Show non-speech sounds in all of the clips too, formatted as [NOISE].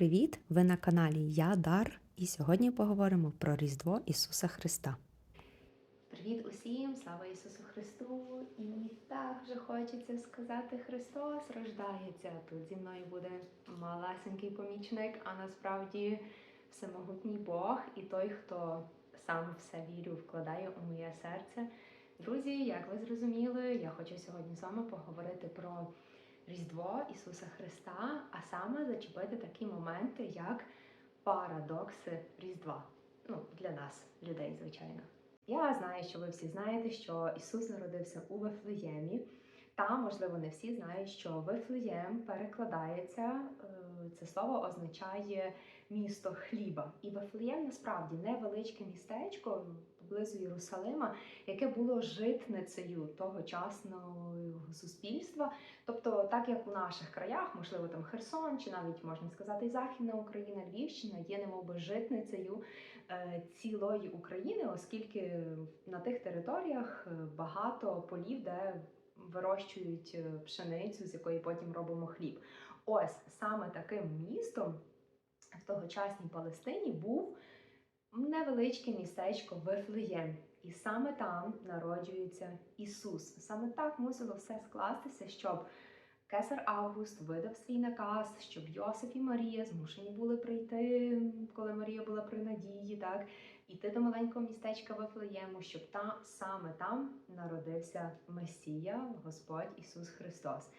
привіт! Ви на каналі Я Дар, і сьогодні поговоримо про Різдво Ісуса Христа. Привіт усім, слава Ісусу Христу! І так вже хочеться сказати Христос рождається. Тут зі мною буде малесенький помічник, а насправді всемогутній Бог і той, хто сам все вірю, вкладає у моє серце. Друзі, як ви зрозуміли, я хочу сьогодні з вами поговорити про Різдво Ісуса Христа, а саме зачепити такі моменти, як парадокси Різдва. Ну, для нас, людей, звичайно. Я знаю, що ви всі знаєте, що Ісус народився у Вифлеємі. Та, можливо, не всі знають, що Вифлеєм перекладається, е, це слово означає місто хліба. І Вифлеєм насправді невеличке містечко поблизу Єрусалима, яке було житницею тогочасного суспільства. Тобто, так як у наших краях, можливо, там Херсон, чи навіть можна сказати, Західна Україна, Львівщина є немовби житницею е, цілої України, оскільки на тих територіях е, багато полів, де вирощують е, пшеницю, з якої потім робимо хліб. Ось саме таким містом в тогочасній Палестині був невеличке містечко Вифлеєм. І саме там народжується Ісус. Саме так мусило все скластися, щоб Кесар Август видав свій наказ, щоб Йосиф і Марія змушені були прийти, коли Марія була при надії, так іти до маленького містечка Вифлеєму, щоб там саме там народився Месія, Господь Ісус Христос.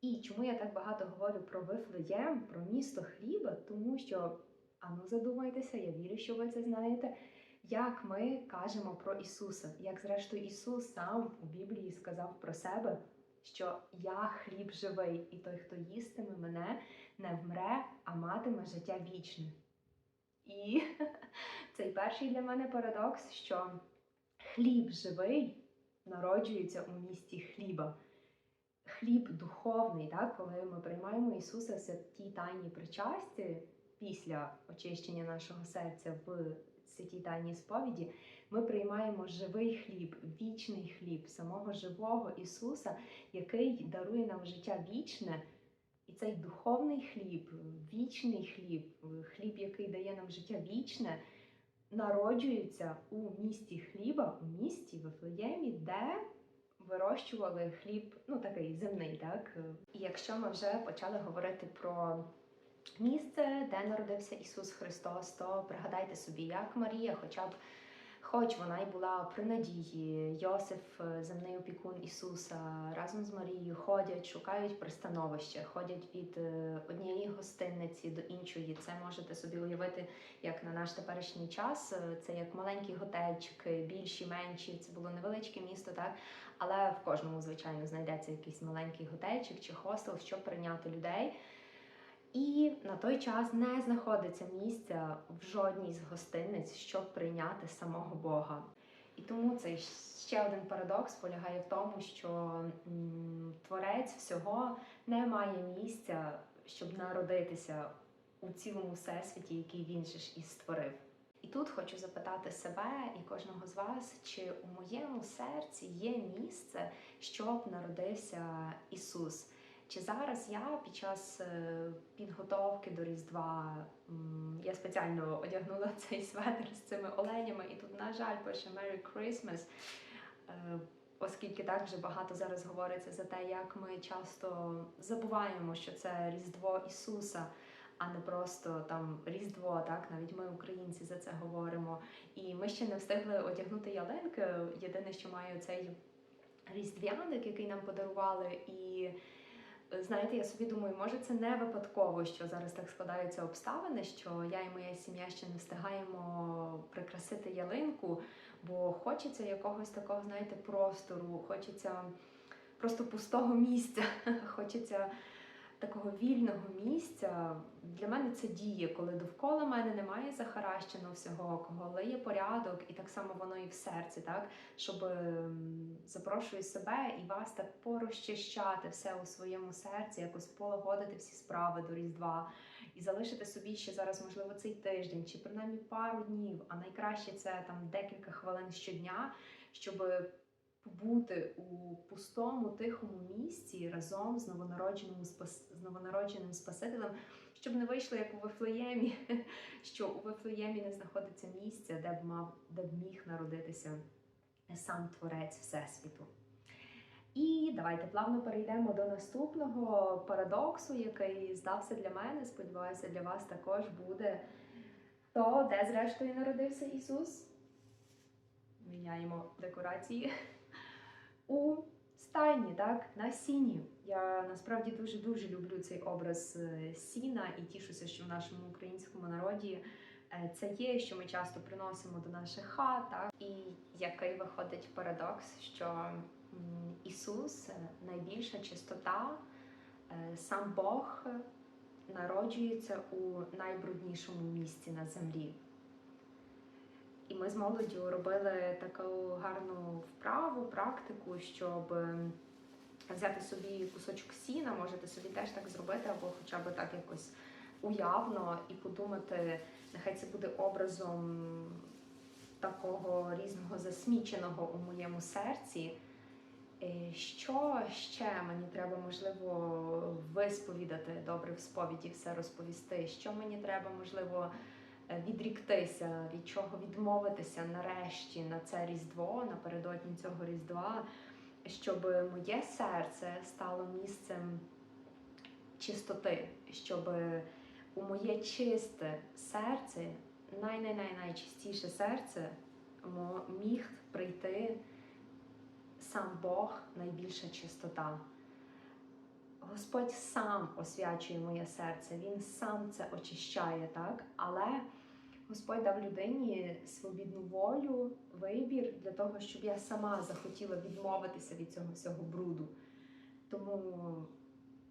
І чому я так багато говорю про Вифлеєм, про місто хліба? Тому що, ану, задумайтеся, я вірю, що ви це знаєте. Як ми кажемо про Ісуса, як зрештою Ісус сам у Біблії сказав про себе, що я хліб живий, і той, хто їстиме мене, не вмре, а матиме життя вічне. І [LAUGHS] цей перший для мене парадокс, що хліб живий народжується у місті хліба. Хліб духовний, так? коли ми приймаємо Ісуса в святій тайній причасті після очищення нашого серця в святій тайній сповіді, ми приймаємо живий хліб, вічний хліб, самого живого Ісуса, який дарує нам життя вічне. І цей духовний хліб, вічний хліб, хліб, який дає нам життя вічне, народжується у місті хліба, у місті Вифлеємі, де вирощували хліб, ну такий земний, так? І якщо ми вже почали говорити про місце, де народився Ісус Христос, то пригадайте собі, як Марія, хоча б Хоч вона й була при надії, Йосиф, земний опікун Ісуса, разом з Марією ходять, шукають пристановище, ходять від е, однієї гостинниці до іншої. Це можете собі уявити, як на наш теперішній час. Це як маленькі готельчики, більші, менші. Це було невеличке місто, так але в кожному, звичайно, знайдеться якийсь маленький готельчик чи хостел, щоб прийняти людей. І на той час не знаходиться місця в жодній з гостиниць, щоб прийняти самого Бога. І тому цей ще один парадокс полягає в тому, що творець всього не має місця, щоб народитися у цілому всесвіті, який він же ж і створив. І тут хочу запитати себе і кожного з вас, чи у моєму серці є місце, щоб народився Ісус. Чи зараз я під час е, підготовки до Різдва я спеціально одягнула [LAUGHS] цей светр з цими оленями, і тут, на жаль, пише Merry Christmas, е, оскільки так вже багато зараз говориться за те, як ми часто забуваємо, що це Різдво Ісуса, а не просто там Різдво, так навіть ми, українці, за це говоримо. І ми ще не встигли одягнути ялинки. Єдине, що маю цей різдвяник, який нам подарували, і знаєте, я собі думаю, може це не випадково, що зараз так складаються обставини, що я і моя сім'я ще не встигаємо прикрасити ялинку, бо хочеться якогось такого, знаєте, простору, хочеться просто пустого місця, [LAUGHS] хочеться такого вільного місця. Для мене це діє, коли довкола мене немає захаращено всього, коли є порядок, і так само воно і в серці, так щоб ем, запрошую себе і вас так порозчищати все у своєму серці, якось полагодити всі справи до Різдва і залишити собі ще зараз, можливо, цей тиждень, чи принаймні пару днів, а найкраще це там декілька хвилин щодня, щоб побути у пустому, тихому місці разом з новонародженим з новонародженим Спасителем, щоб не вийшло як у Вифлеємі, [LAUGHS] що у Вифлеємі не знаходиться місця, де б мав, де б міг народитися сам Творець Всесвіту. І давайте плавно перейдемо до наступного парадоксу, який здався для мене. Сподіваюся, для вас також буде. То де зрештою народився Ісус? Міняємо декорації. [LAUGHS] У стайні, так, на сіні. Я насправді дуже дуже люблю цей образ е, сіна і тішуся, що в нашому українському народі е, це є, що ми часто приносимо до наших хат. Так? І який виходить парадокс, що Ісус е, найбільша чистота, сам Бог народжується у найбруднішому місці на землі. І ми з молоддю робили таку гарну вправу, практику, щоб ем, взяти собі кусочок сіна, можете собі теж так зробити, або хоча б так якось уявно і подумати, нехай це буде образом такого різного засміченого у моєму серці. Е, Що ще мені треба, можливо, висповідати добре в сповіді, все розповісти? Що мені треба, можливо, відріктися, від чого відмовитися нарешті на це Різдво, напередодні цього Різдва, щоб моє серце стало місцем чистоти, щоб у моє чисте серце, най-най-най-найчистіше серце, міг прийти сам Бог, найбільша чистота. Господь сам освячує моє серце, Він сам це очищає, так? Але Господь дав людині свобідну волю, вибір для того, щоб я сама захотіла відмовитися від цього всього бруду. Тому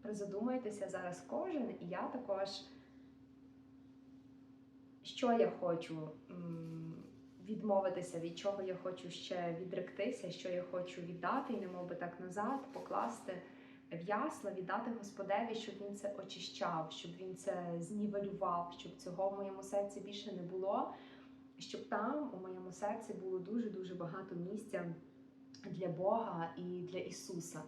призадумайтеся зараз кожен, і я також, що я хочу відмовитися, від чого я хочу ще відректися, що я хочу віддати, і не би так назад, покласти в ясла, віддати Господеві, щоб він це очищав, щоб він це знівелював, щоб цього в моєму серці більше не було, щоб там у моєму серці було дуже дуже багато місця для Бога і для Ісуса.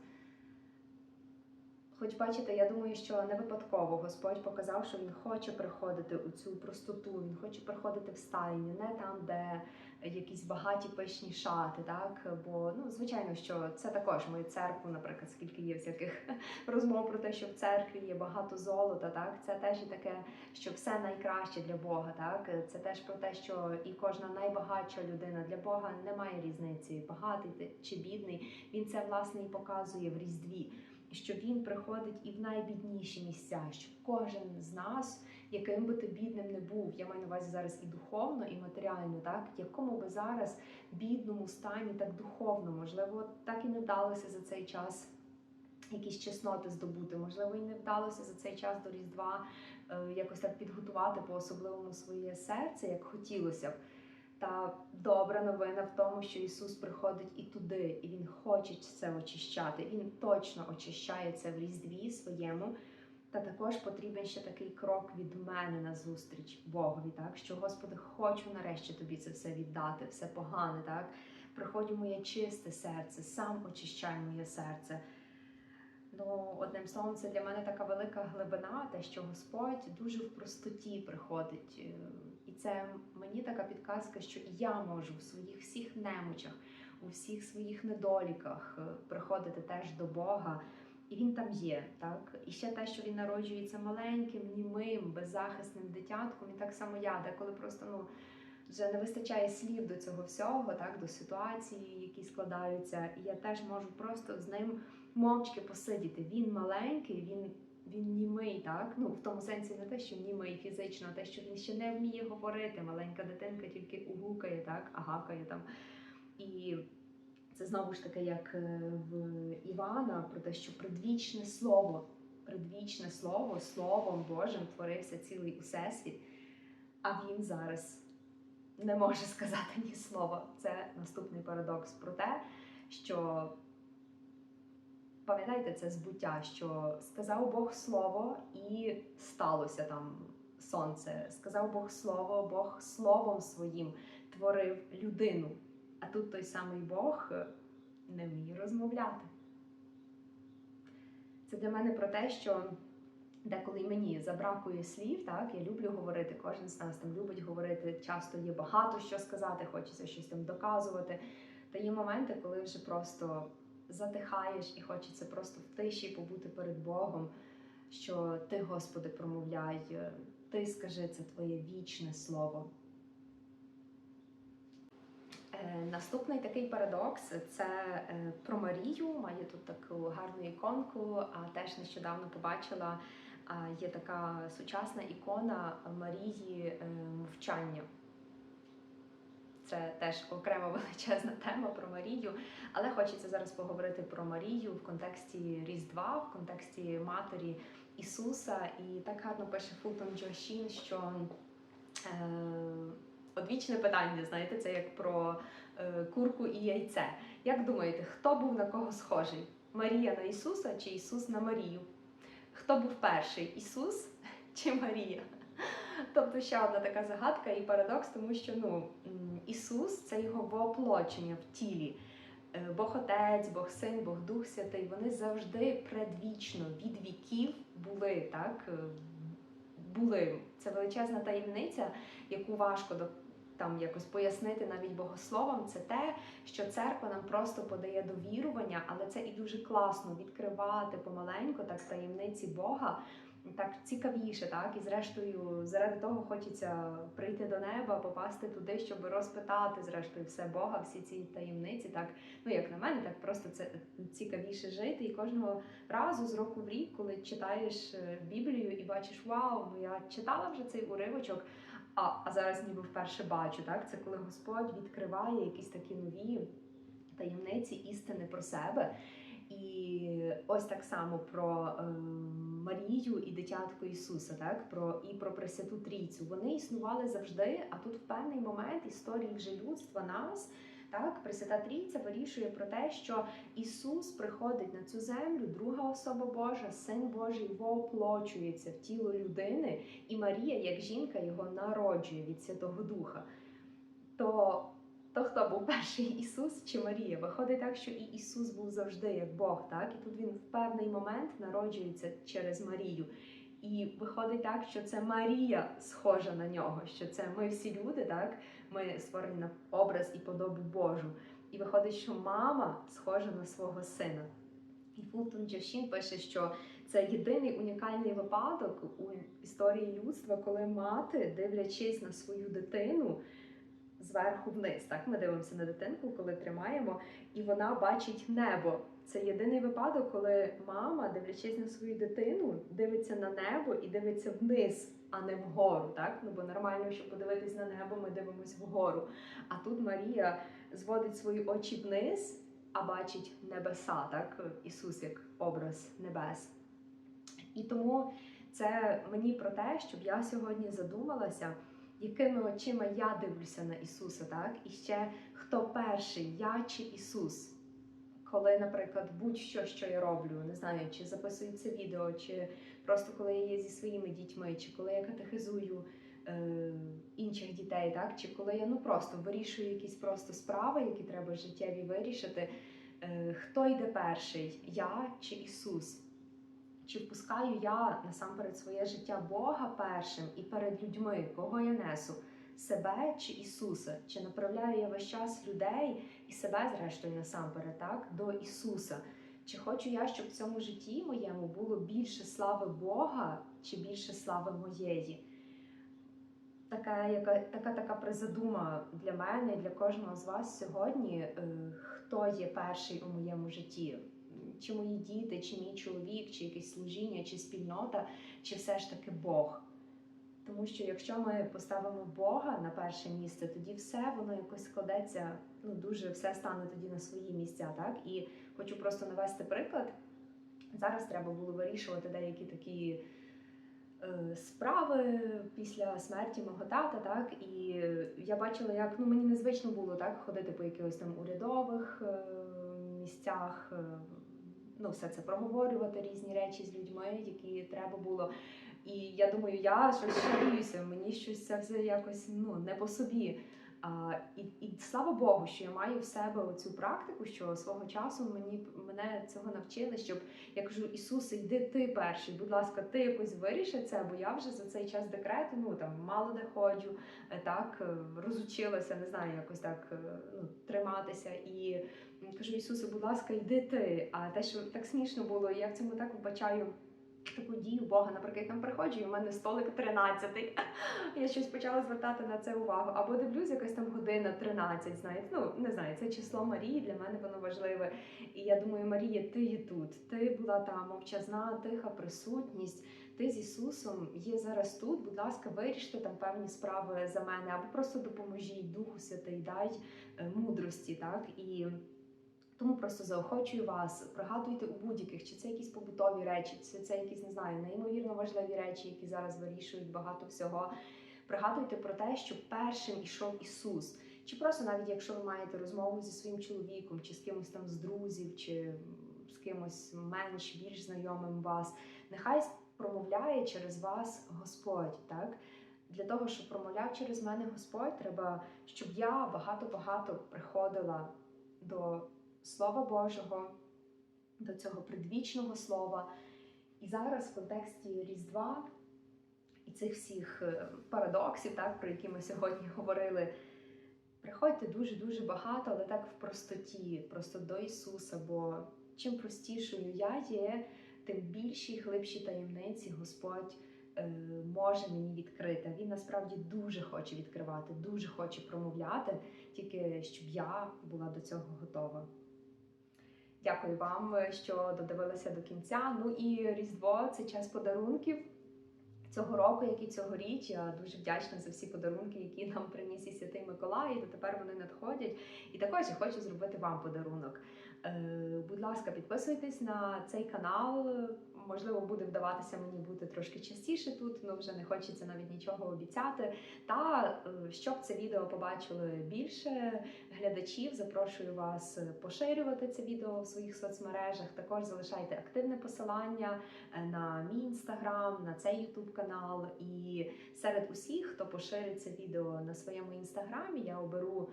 Хоч бачите, я думаю, що не випадково Господь показав, що Він хоче приходити у цю простоту, Він хоче приходити в стайню, не там, де якісь багаті пишні шати, так? Бо ну, звичайно, що це також ми церкву, наприклад, скільки є всяких [LAUGHS] розмов про те, що в церкві є багато золота, так? Це теж і таке, що все найкраще для Бога, так? Це теж про те, що і кожна найбагатша людина для Бога немає різниці, багатий чи бідний. Він це власне і показує в Різдві що він приходить і в найбідніші місця, що кожен з нас, яким би ти бідним не був, я маю на увазі зараз і духовно, і матеріально, так якому би зараз бідному стані, так духовно, можливо, так і не вдалося за цей час. Якісь чесноти здобути, можливо, і не вдалося за цей час до Різдва е, якось так підготувати по-особливому своє серце, як хотілося б. Та добра новина в тому, що Ісус приходить і туди, і Він хоче це очищати. Він точно очищає це в різдві своєму. Та також потрібен ще такий крок від мене на зустріч Богові, так що Господи, хочу нарешті тобі це все віддати, все погане, так приходь моє чисте серце, сам очищай моє серце. Ну, одним словом, це для мене така велика глибина, те, що Господь дуже в простоті приходить. Це мені така підказка, що я можу в своїх всіх немочах, у всіх своїх недоліках е, приходити теж до Бога. І він там є, так? І ще те, що він народжується маленьким, німим, беззахисним дитятком, і так само я, деколи просто ну, вже не вистачає слів до цього всього, так, до ситуації, які складаються. І я теж можу просто з ним мовчки посидіти. Він маленький, він, він німий, так? Ну, в тому сенсі не те, що німий фізично, а те, що він ще не вміє говорити. Маленька дитинка тільки угукає, так, а гакає там. І це знову ж таки, як е, в Івана, про те, що предвічне слово, предвічне слово, Словом Божим творився цілий усесвіт, а він зараз не може [LAUGHS] сказати ні слова. Це наступний парадокс про те, що пам'ятаєте це збуття, що сказав Бог слово і сталося там сонце. Сказав Бог слово, Бог словом своїм творив людину. А тут той самий Бог е, не вміє розмовляти. Це для мене про те, що Деколи мені забракує слів, так я люблю говорити. Кожен з нас там любить говорити. Часто є багато що сказати, хочеться щось там доказувати. Та є моменти, коли вже просто затихаєш і хочеться просто в тиші побути перед Богом. Що ти, Господи, промовляй, ти скажи це твоє вічне слово. Е, Наступний такий парадокс це е, про Марію. Має тут таку гарну іконку, а теж нещодавно побачила. Є така сучасна ікона Марії е, мовчання. Це теж окрема [LAUGHS] величезна тема про Марію. Але хочеться зараз поговорити про Марію в контексті Різдва, в контексті матері Ісуса. І так гарно пише Фултон Джошін, що е, одвічне питання, знаєте, це як про е, курку і яйце. Як думаєте, хто був на кого схожий? Марія на Ісуса чи Ісус на Марію? Хто був перший? Ісус чи Марія? Тобто ще одна така загадка і парадокс, тому що ну, Ісус це його воплочення в тілі. Е, Бог Отець, Бог Син, Бог Дух Святий, вони завжди предвічно від віків були, так? е, Були. Це величезна таємниця, яку важко до там якось пояснити навіть богословам, це те, що церква нам просто подає довірування, але це і дуже класно відкривати помаленьку так таємниці Бога. Так цікавіше, так і зрештою, заради того хочеться прийти до неба, попасти туди, щоб розпитати, зрештою, все Бога, всі ці таємниці. Так, ну як на мене, так просто це цікавіше жити. І кожного разу з року в рік, коли читаєш е, Біблію і бачиш, вау, ну я читала вже цей уривочок. А, а зараз ніби вперше бачу, так? Це коли Господь відкриває якісь такі нові таємниці істини про себе. І ось так само про е, Марію і дитятко Ісуса, так? Про, і про Пресвяту Трійцю. Вони існували завжди, а тут в певний момент історії вже людства нас. Так, Пресвята Трійця вирішує про те, що Ісус приходить на цю землю, друга особа Божа, Син Божий воплочується в тіло людини, і Марія, як жінка, його народжує від Святого Духа. То, то хто був перший Ісус чи Марія? Виходить так, що і Ісус був завжди як Бог, так? І тут він в певний момент народжується через Марію. І виходить так, що це Марія схожа на нього, що це ми всі люди, так? Ми створені на образ і подобу Божу. І виходить, що мама схожа на свого сина. І Фултон Джошін пише, що це єдиний унікальний випадок у історії людства, коли мати, дивлячись на свою дитину зверху вниз. Так, ми дивимося на дитинку, коли тримаємо, і вона бачить небо. Це єдиний випадок, коли мама, дивлячись на свою дитину, дивиться на небо і дивиться вниз, а не вгору. Так? Ну бо нормально, щоб подивитись на небо, ми дивимося вгору. А тут Марія зводить свої очі вниз, а бачить небеса, так? Ісус як образ небес. І тому це мені про те, щоб я сьогодні задумалася, якими очима я дивлюся на Ісуса, так? І ще хто перший, я чи Ісус? Коли, наприклад, будь-що, що я роблю, не знаю, чи записую це відео, чи просто коли я є зі своїми дітьми, чи коли я катехизую е, інших дітей, так? чи коли я ну просто вирішую якісь просто справи, які треба життєві вирішити. Е, хто йде перший, я чи Ісус? Чи впускаю я насамперед своє життя Бога першим і перед людьми, кого я несу? Себе чи Ісуса? Чи направляю я весь час людей і себе, зрештою, насамперед, так, до Ісуса? Чи хочу я, щоб в цьому житті моєму було більше слави Бога чи більше слави моєї? Така, яка, така, така призадума для мене і для кожного з вас сьогодні, е, хто є перший у моєму житті? Чи мої діти, чи мій чоловік, чи якесь служіння, чи спільнота, чи все ж таки Бог? Тому що якщо ми поставимо Бога на перше місце, тоді все воно якось складеться, ну дуже все стане тоді на свої місця. Так і хочу просто навести приклад. Зараз треба було вирішувати деякі такі е, справи після смерті мого тата, так і я бачила, як ну мені незвично було так ходити по якихось там урядових е, місцях. Е, Ну, все це проговорювати різні речі з людьми, які треба було. І я думаю, я щось жаліюся, мені щось це все якось ну не по собі. І, і слава Богу, що я маю в себе цю практику, що свого часу мені мене цього навчили, щоб я кажу, Ісусе, йди ти перший, будь ласка, ти якось виріши це, бо я вже за цей час декрету, ну там мало де ходжу, е, так е, розучилася, не знаю, якось так е, ну, триматися. І кажу, Ісусе, будь ласка, йди ти. А те, що так смішно було, я в цьому так вбачаю. Таку дію Бога, наприклад, я там приходжу, і в мене столик 13. [LAUGHS] Я щось почала звертати на це увагу. Або дивлюсь, якась там година 13, знаєте. Ну, не знаю, це число Марії, для мене воно важливе. І я думаю, Марія, ти є тут. Ти була там мовчазна, тиха присутність. Ти з Ісусом є зараз тут. Будь ласка, виріште там певні справи за мене, або просто допоможіть Духу Святий, дай е, мудрості, так і. Тому просто заохочую вас, пригадуйте у будь-яких, чи це якісь побутові речі, чи це якісь не знаю, неймовірно важливі речі, які зараз вирішують багато всього. Пригадуйте про те, що першим ішов Ісус. Чи просто навіть якщо ви маєте розмову зі своїм чоловіком, чи з кимось там з друзів, чи з кимось менш більш знайомим вас, нехай промовляє через вас Господь, так? Для того, щоб промовляв через мене Господь, треба, щоб я багато-багато приходила до Слова Божого, до цього предвічного слова. І зараз в контексті Різдва і цих всіх е, парадоксів, так, про які ми сьогодні говорили, приходьте дуже-дуже багато, але так в простоті, просто до Ісуса. Бо чим простішою я є, тим більші глибші таємниці Господь е, може мені відкрити. Він насправді дуже хоче відкривати, дуже хоче промовляти, тільки щоб я була до цього готова. Дякую вам, що додивилися до кінця. Ну і Різдво це час подарунків цього року, як і цьогоріч. Я дуже вдячна за всі подарунки, які [LAUGHS] нам приніс і Святий Миколай. І дотепер вони надходять. І також я хочу зробити вам подарунок. Е, будь ласка, підписуйтесь на цей канал. Можливо, буде вдаватися мені бути трошки частіше тут, ну вже не хочеться навіть нічого обіцяти. Та е, щоб це відео побачили більше глядачів, запрошую вас поширювати це відео в своїх соцмережах. Також залишайте активне посилання е, на мій інстаграм, на цей ютуб канал. І серед усіх, хто поширить це відео на своєму інстаграмі, я оберу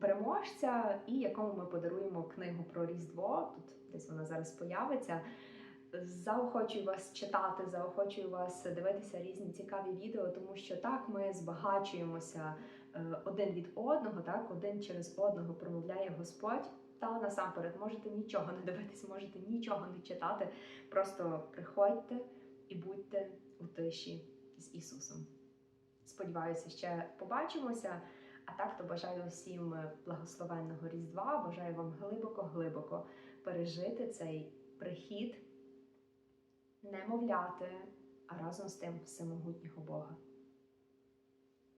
переможця, і якому ми подаруємо книгу про Різдво. Тут десь вона зараз появиться. Заохочую вас читати, заохочую вас дивитися різні цікаві відео, тому що так ми збагачуємося е, один від одного, так один через одного промовляє Господь. Та насамперед можете нічого не дивитись, можете нічого не читати. Просто приходьте і будьте у тиші з Ісусом. Сподіваюся, ще побачимося. А так то бажаю усім благословенного Різдва. Бажаю вам глибоко-глибоко пережити цей прихід немовляти, а разом з тим всемогутнього Бога.